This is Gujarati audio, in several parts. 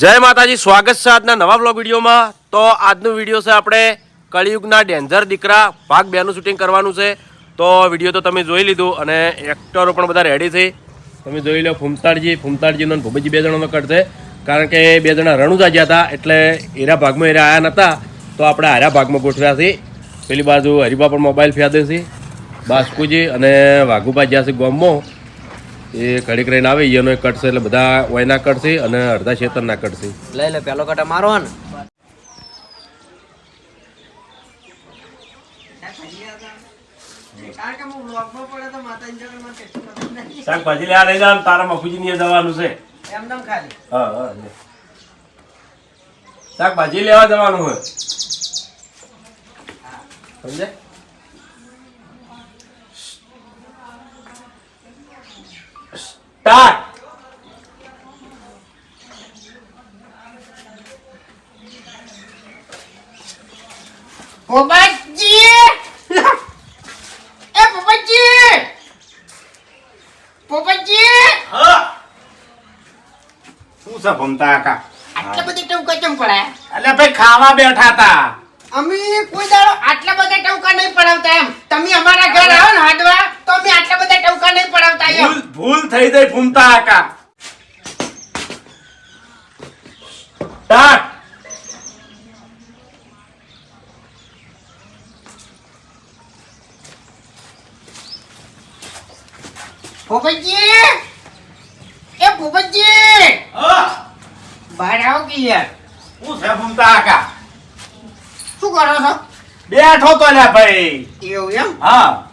જય માતાજી, સ્વાગત છે આજના નવા બ્લોગ વિડીયોમાં. તો આજનો વીડિયો છે આપણે કળિયુગના ડેન્જર દીકરા, ભાગ બેનું શૂટિંગ કરવાનું છે. તો વીડિયો તો તમે જોઈ લીધું અને એક્ટરો પણ બધા રેડી છે. તમે જોઈ લો ફૂમતાડજી, ફૂમતાડજીનો અને બે જણાનો કટ છે. કારણ કે બે જણા રણુજા ગયા હતા, એટલે એરા ભાગમાં એરા આવ્યા નહોતા તો આપણે હારા ભાગમાં ગોઠવ્યા છે. પેલી બાજુ હરિભા પણ મોબાઈલ ફ્યાદે છે. બાસ્કુજી અને વાઘુભા જ્યાં છે ગોમમાં એ ઘડીક રહીને આવે એનો એક કટ છે એટલે બધા ઓયના કટ છે અને અડધા શેતરના કટ છે લઈ લે પેલો કટા મારો ને. શાકભાજી લેવા લઈ જવાનું તારા મફુજી ની જવાનું છે. હા હા શાકભાજી લેવા જવાનું હોય સમજે સ્ટાર્ટ પોપટજી એ પોપટજી પોપટજી શું છે ભમતા કાકા આટલા બધી ટવકા કેમ પડાય એટલે ભાઈ ખાવા બેઠા હતા અમે કોઈ દાડો આટલા બધા ટવકા નહીં પડાવતા એમ તમે અમારા ઘર આવો ને હાડવા તો અમે આટલા બધા ટવકા નહીં પડાવતા ભૂલ ભૂલ થઈ ગઈ ફૂમતા આકા. ટાટ પોપટજી એ પોપટજી બહાર આવો કે યાર? શું છે ભૂમતા આકા? શું કરો છો? બેઠો તો લે ભાઈ. એવું એમ? હા.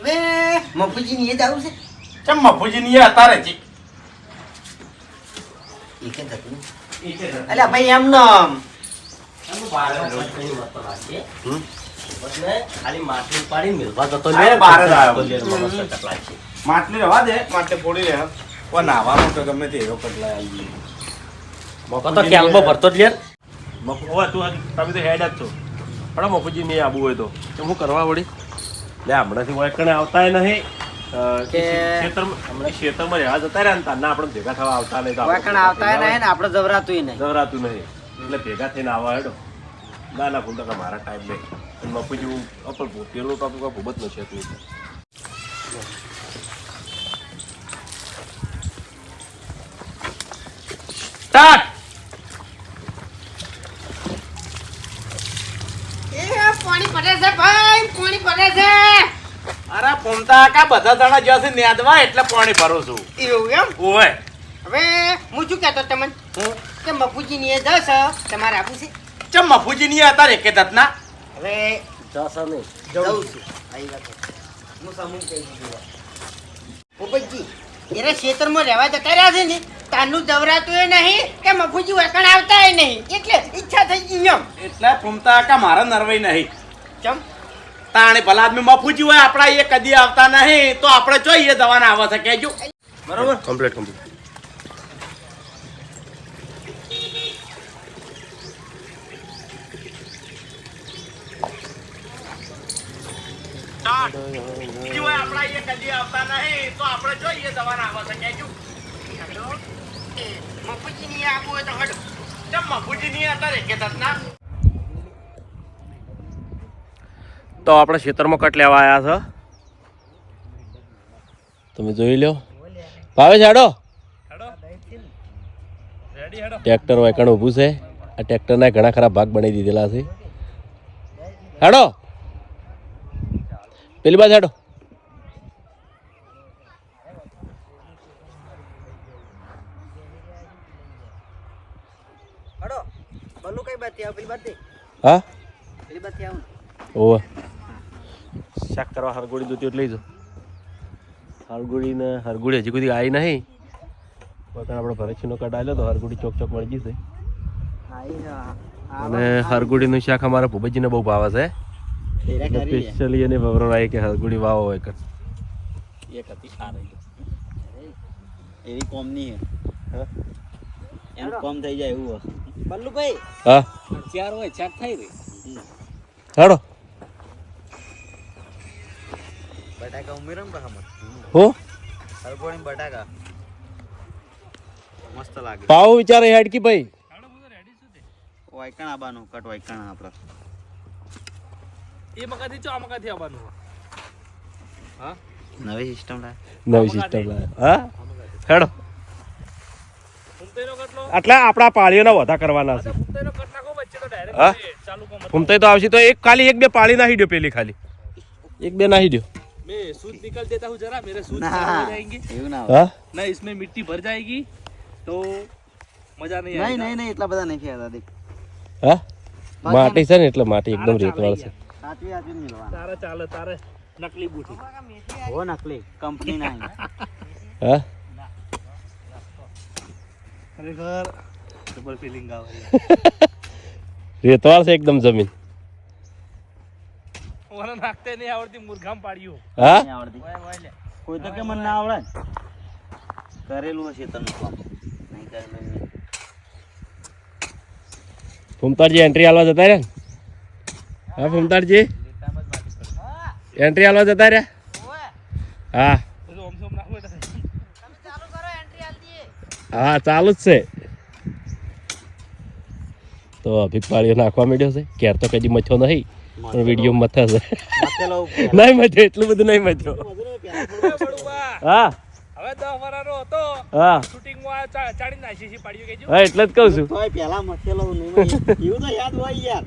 હવે મફુજી ની જ આવું છે? ચમ મફુજી ની એ થતું અલ્યા ભાઈ એમ નમ માટલી રવા દે માટલે ફોડી લે. નાવાનું તો ગમે તે એવો કટલા આવી મોકો તો કેમ્પમાં ભરતો જ લે મફુ તું તમે તો હેડ જ છો. પણ મફુજી નહીં આવું હોય તો. તો હું કરવા વળી? લે હમણાંથી વળકણે આવતાય નહીં. ખેતરમાં ખેતરમાં રહેવા જતા રહ્યા ને તારના આપણે ભેગા થવા આવતા નહીં તો આપણે આવતા નહીં ને આપણે જવરાતું નહીં. જવરાતું નહીં. એટલે ભેગા થઈને આવવા હેડો. ના ના ભૂલતા મારા ટાઈમ નહીં. અને મફુજી હું અપર તો ટોપિક ભૂબત નો છે. તું સ્ટાર્ટ એ પાણી પડે છે ભાઈ પાણી પડે છે. અરે પોમતા કા બધા જણા જ્યાં છે નેદવા એટલે પાણી ભરું છું. એવું એમ? ઓય હવે હું શું કહેતો તમને? કે મફુજી ની દસ તમારે આપું છે. ચમ મફુજી ની રે કે દત્તના હવે જશે નહીં જઉં છું. આવી વાત હું સમૂહ કહી દીધું પોપટજી એના ખેતરમાં રહેવા જતા રહ્યા છે ને તાનું દવરાતું એ નહીં કે મફુજી વળકણ આવતા એ નહીં. એટલે ઈચ્છા થઈ ગઈ એમ. એટલે ભૂમતા કા મારા નરવાઈ નહીં. ચમ? તાણે ભલા આદમી મફુજી હોય આપણા એ કદી આવતા નહીં. તો આપણે જોઈએ દવાના આવે છે કેજો બરોબર? કમ્પ્લીટ કમ્પ્લીટ આપણા એ કદી આવતા નહીં. તો આપણે જોઈએ દવાના આવે છે કેજો મફુજી ની આપવું હોય તો હડો. મફુજી ની અત્યારે કે તો આપણે ખેતરમાં કટ લેવા આવ્યા છે. તમે જોઈ લો ભાવે છે હેડો? ટ્રેક્ટર વેકણ ઊભું છે. આ ટ્રેક્ટરના ઘણા ખરા ભાગ બની દીધેલા છે. હેડો? પેલી બાજુ હેડો. હા? પેલી બાત આવ. ઓવે. શાક કરવા હરગોળી જોતી એટલે લઈ જો હરગોડી ને હરગોડી હજી કોઈ આવી નહીં. પોતાને આપણે ભરતસિંહનો કટ આવ્યો તો હરગોળી ચોક ચોક મળી જશે અને હરગોડીનું શાક અમારા ભૂપતજીને બહુ ભાવે છે. સ્પેશિયલી એને આવી કે હરગોળી વાવો હોય કર એક હતી સારી એવી કોમ નહીં હે. એમ કોમ થઈ જાય એવું બલ્લુભાઈ હા? ચાર હોય ચાર થઈ રહી હેડો. ઉમેરો ને હમણાં હો હરગોણી બટાકા મસ્ત લાગે પાવ વિચારે હેડકી ભાઈ વાયકણ આબાનું કટ વાયકણ આપણે એ મકાથી ચો આ મકાથી આવવાનું હા નવી સિસ્ટમ લાય નવી સિસ્ટમ હા હેડો કટલો એટલે આપણા પાળીઓના વધા કરવાના છે ફૂમતાઈનો કટ નાખો વચ્ચે તો ડાયરેક્ટ ચાલુ કોમ ફૂમતાઈ તો આવશે તો એક ખાલી એક બે પાળી નાખી દો પેલી ખાલી એક બે નાખી દો मैं सूद निकल देता हूँ जरा मेरे सूद ના खराब हो जाएंगे એવું ના હા ना इसमें मिट्टी भर जाएगी तो मजा नहीं નહીં आएगा નહીં નહીં એટલા બધા નહીં ફેરતા દેખ હા માટી છે ને એટલે માટી એકદમ રેતવાળ છે સાચવી સાચવી મિલવા તારે ચાલે તારે નકલી બૂટી હો નકલી કંપની ના હા ખરેખર ડબલ ફિલિંગ આવે રેતવાળ છે એકદમ જમીન મને નાખતે નહીં આવડતી મુરઘામ પાડ્યું હા? આવડતી. કોઈ તો કે મને ના આવડે. કરેલું હશે તને નહીં કરેલું. ફૂમતારજી એન્ટ્રી આલવા જતા રહ્યા? હા ફૂમતારજી એન્ટ્રી આલવા જતા રહ્યા? હા. હા ચાલુ જ છે. તો અભિક પાળીઓ નાખવા માંડ્યો છે. ક્યાર તો કદી મથ્યો નહીં. વીડિયો મથે છે. નહીં મથ્યો એટલું બધું નહીં મથ્યો હા. હવે દસ વરાનો હતો. હા. શૂટિંગમાં ચાડી નાખી છે પાડ્યું કેજો હા એટલે જ કહું છું. તોય પહેલા મથેલો નહીં એવું તો યાદ હોય યાર.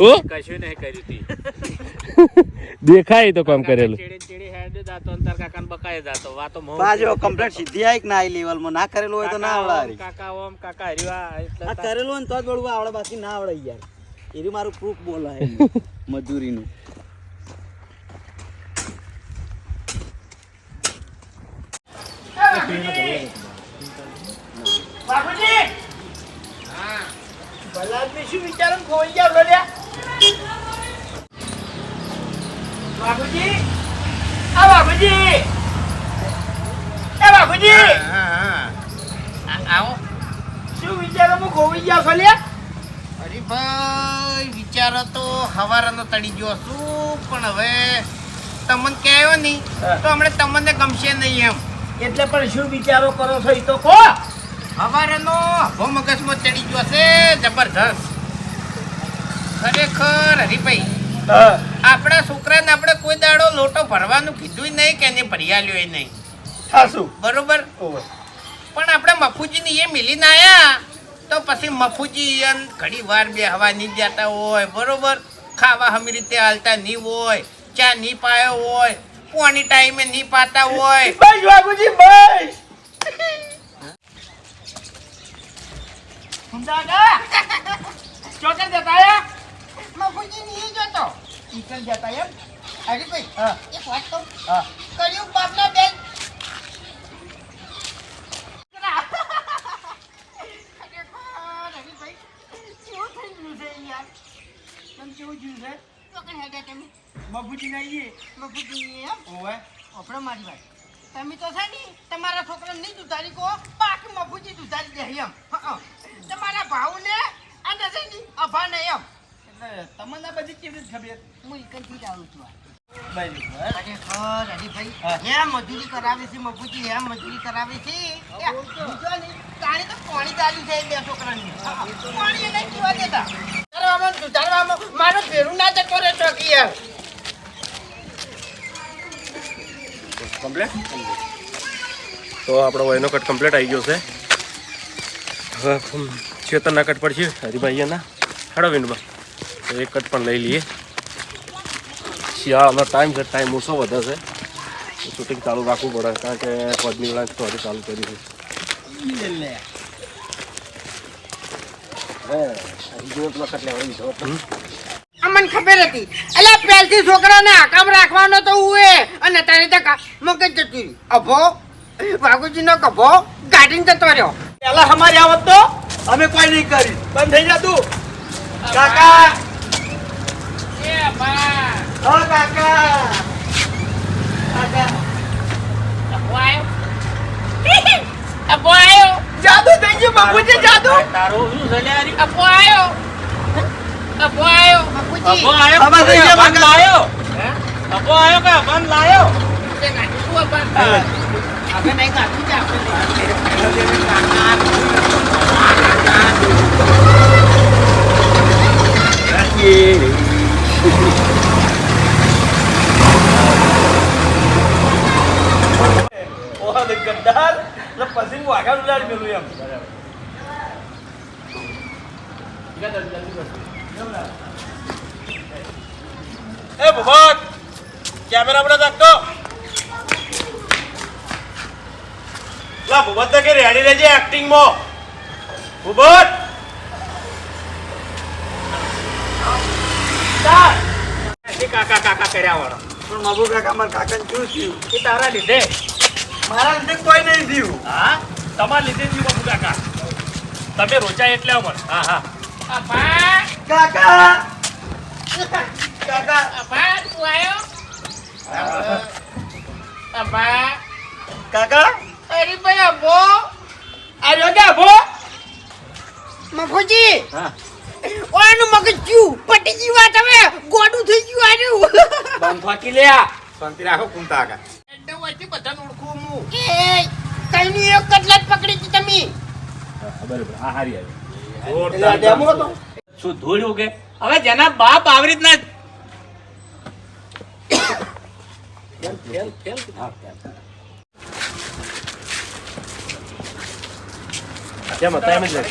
હું? કશું નહીં કર્યું તી. દેખાય તો કામ કરેલું. ચેડે ચેડે હેડ જાતો અંતર કાકા બકાય જાતો. વાતો મહુ બાજો કમ્પ્લીટ સીધી આઈ ના આઈ લેવલમાં ના કરેલું હોય તો ના આવડે કાકા ઓમ કાકા હરીવા એટલે આ કરેલું ને તો જ બળવા આવડે બાકી ના આવડે યાર. એરી મારું પ્રૂફ બોલાય. મજૂરીનું. બાપુજી હા આદમી શું વિચારો ને ખોઈ ગયા બોલ્યા બાપુજી આ બાપુજી એ બાપુજી આવો. શું વિચારો? મુ ખોઈ ગયા ખોલ્યા? ભાઈ વિચારો તો હવારાનો તડી ગયો શું પણ હવે તમને કહેવાય નહીં તો હમણાં તમને ગમશે નહીં એમ. એટલે પણ શું વિચારો કરો છો એ તો કહો. હવારાનો હવો મગજમાં ચડી ગયો છે જબરજસ્ત. ખરેખર હરીભાઈ આપણા છોકરાને આપણે કોઈ દાડો લોટો ભરવાનું કીધું નહીં કે એને ભરી આલ્યો નહીં. બરોબર? પણ આપણે મફુજીની એ મિલીને આયા. તો પછી મફુજી ઘડી વાર બે હવા નહીં જતા હોય બરોબર? ખાવા હમી રીતે હાલતા નહીં હોય ચા નહીં પાયો હોય પોણી ટાઈમે નહીં પાતા હોય. બસ બાબુજી બસ. દાદા ચોકર જતા આયા? મફુજી નહીં જતો. ઈકલ જતા એમ? અરે ભાઈ હા. એક વાત કહું. હા. કર્યું બાપના બેન ખરેખર હરીભાઈ કેવું થઈ ગયું છે યાર તને કેવું જ્યું છે ચોકન હેડે તમે બાપુજી ના આવીએ બબુજી એમ? ઓવે. આપણે મારી વાત. તમે તો છે ને તમારા છોકરાને નહીં દુધારી કહો બાકી મફુજી દુધારી દે એમ. તમારા ભાવને અને છે ને અભાને એમ. એટલે તમને બધી કેવી રીતે ખબર? હું એકલથી જ આવું છું મજૂરી કરાવી છે મફુજી હેમ મજૂરી કરાવી છે. તાણી તો પાણી ચાલ્યું છે બે છોકરાની. પાણી નહીં પીવા દેતા. મારું ભેરું ના જતો રહે યાર કમ્પ્લેટ તો આપણો વયનો કટ કમ્પ્લીટ આવી ગયો છે. હવે ચેતનના કટ પર છે હરિભાઈ એના. હેડો વિનબા. તો એક કટ પણ લઈ લઈએ. શિયાળાનો ટાઈમ છે ટાઈમ ઓછો વધે છે. શૂટિંગ ચાલુ રાખવું પડે કારણ કે પદની વેળા તો હજી ચાલુ કરી છે. હવે અમને ખબર હતી. એટલે પહેલથી છોકરાને આકામ રાખવાનો તો હું એ. અને તારી તો કા- મગજ જતી અભો વાઘુજીનો કભો ગાડીને જતો રહ્યો. પેલા અમારી આવત તો અમે કોઈ નહીં કરી. બંધ થઈ જા તું. કાકા. ઓ કાકા. કાકા. જાદુ થઈ ગયું બાપુજી જાદુ. Ako ayaw. Ako ayaw. Tama rin niya mag... layo. Ako ayaw ka, ban layo. Teka, ikuha ba? Aga na ikaw, kita ako. Wah, dekat dar. Lepasin gua kan udah di William. Enggak ada juga. એ ભગત કેમેરા આપણે રાખતો. લા ભગત તો કે રેડી રહેજે એક્ટિંગમાં ભગત કાકા કાકા કર્યા વાળા. પણ મબુ કાકા મારા કાકા શું થયું? એ તારા લીધે. મારા લીધે કોઈ નહીં થયું. હા? તમારા લીધે થયું બાપુ કાકા. તમે રોચાય એટલે અમર હા હા. કાકા! કાકા! અભા તું આયો અભા કાકા! અરે ભાઈ અભો આવ્યો કે ભો? મફુજી! હા. ઓનું મગજ જ્યું પટી ગયું વાત હવે. ગોડું થઈ ગયું આર્યું. બંધ ફાકી લ્યા. શાંતિ રાખો કુંતા કાકા એટલે વચ્ચે બધાને ઓળખું હું એ કઈની એક કટલેટ પકડી હતી તમે. બરાબર. આ હારી આવી. ડેમો હતો. શું ધૂળ ઉગે? હવે જેના બાપ આવી રીતના કેમ? હતા? એમ જ રહે.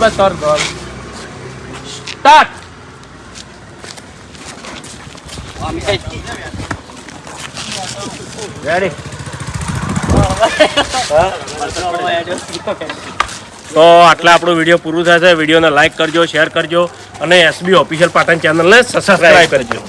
બસ ગોલ. સ્ટાર્ટ! રેડી તો આટલા આપણું વીડિયો પૂરું થશે વિડીયોને લાઈક કરજો શેર કરજો અને એસબી ઓફિશિયલ પાટણ ચેનલને સબસ્ક્રાઈબ કરજો.